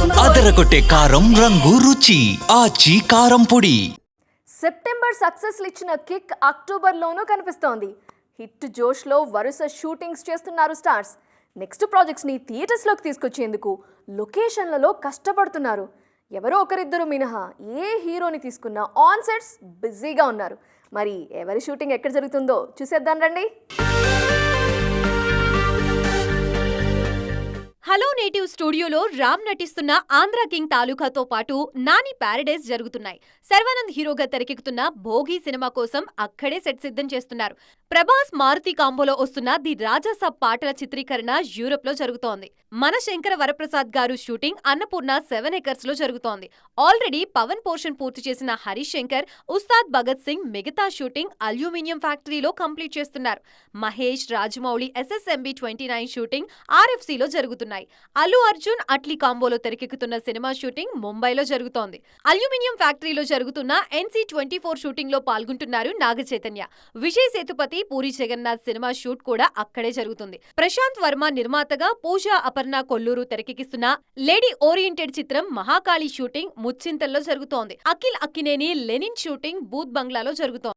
అదరగొట్టే కారం రంగు రుచి ఆచి కారం పొడి. సెప్టెంబర్ సక్సెస్లు ఇచ్చిన కిక్ అక్టోబర్లోనూ కనిపిస్తోంది. హిట్ జోష్లో వరుస షూటింగ్స్ చేస్తున్నారు స్టార్స్. నెక్స్ట్ ప్రాజెక్ట్స్ని థియేటర్స్లోకి తీసుకొచ్చేందుకు లొకేషన్లలో కష్టపడుతున్నారు. ఎవరో ఒకరిద్దరు మినహా ఏ హీరోని తీసుకున్నా ఆన్ సెట్స్ బిజీగా ఉన్నారు. మరి ఎవరి షూటింగ్ ఎక్కడ జరుగుతుందో చూసేద్దాం రండి. హలో నేటివ్ స్టూడియోలో రామ్ నటిస్తున్న ఆంధ్ర కింగ్ తాలూకాతో పాటు నాని ప్యారడైజ్ జరుగుతున్నాయి. శర్వానంద్ హీరోగా తెరకెక్కుతున్న భోగి సినిమా కోసం అక్కడే సెట్ సిద్ధం చేస్తున్నారు. ప్రభాస్ మారుతి కాంబోలో వస్తున్న ది రాజాసాబ్ పాటల చిత్రీకరణ యూరోప్లో జరుగుతోంది. మన శంకర వరప్రసాద్ గారు షూటింగ్ అన్నపూర్ణ సెవెన్ ఎకర్స్లో జరుగుతోంది. ఆల్రెడీ పవన్ పోర్షన్ పూర్తి చేసిన హరీష్ శంకర్ ఉస్తాద్ భగత్ సింగ్ మిగతా షూటింగ్ అల్యూమినియం ఫ్యాక్టరీలో కంప్లీట్ చేస్తున్నారు. Mahesh Rajamouli SSMB twenty nine shooting ఆర్ఎఫ్సిలో జరుగుతున్నాయి. అల్లు అర్జున్ అట్లీ కాంబోలో తెరకెక్కుతున్న సినిమా షూటింగ్ ముంబైలో జరుగుతోంది. అల్యూమినియం ఫ్యాక్టరీలో జరుగుతున్న ఎన్సీ ట్వంటీ ఫోర్ షూటింగ్లో పాల్గొంటున్నారు నాగ చైతన్య విజయ్ సేతుపతి పూరి జగన్నాథ్ సినిమా షూట్ కూడా అక్కడే జరుగుతుంది. ప్రశాంత్ వర్మ నిర్మాతగా పూజా అపర్ణ కొల్లూరు తెరకెక్కిస్తున్న లేడీ ఓరియంటెడ్ చిత్రం మహాకాళి షూటింగ్ ముచ్చింతల్లో జరుగుతోంది. అఖిల్ అక్కినేని లెనిన్ షూటింగ్ బూత్ బంగ్లాలో జరుగుతోంది.